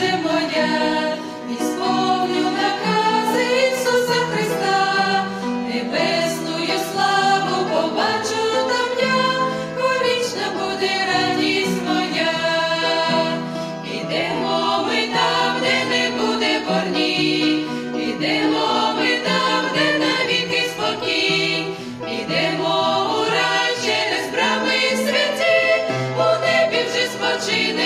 доче і сповню накази Ісуса Христа, небесну славу побачу там повічна буде радість моя, ідемо ми там, де не буде борні, ідемо ми там, де навіки спокій, ідемо у рай через брами святі, спочине.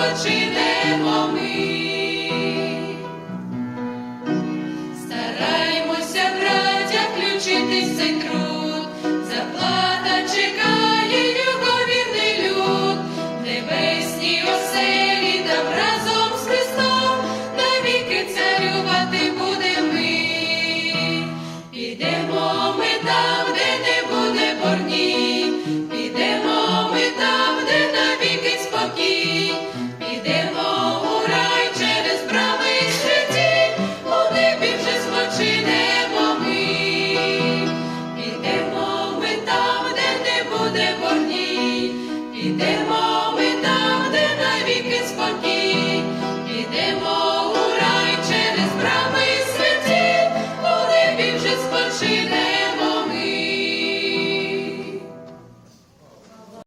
спочинемо ми. she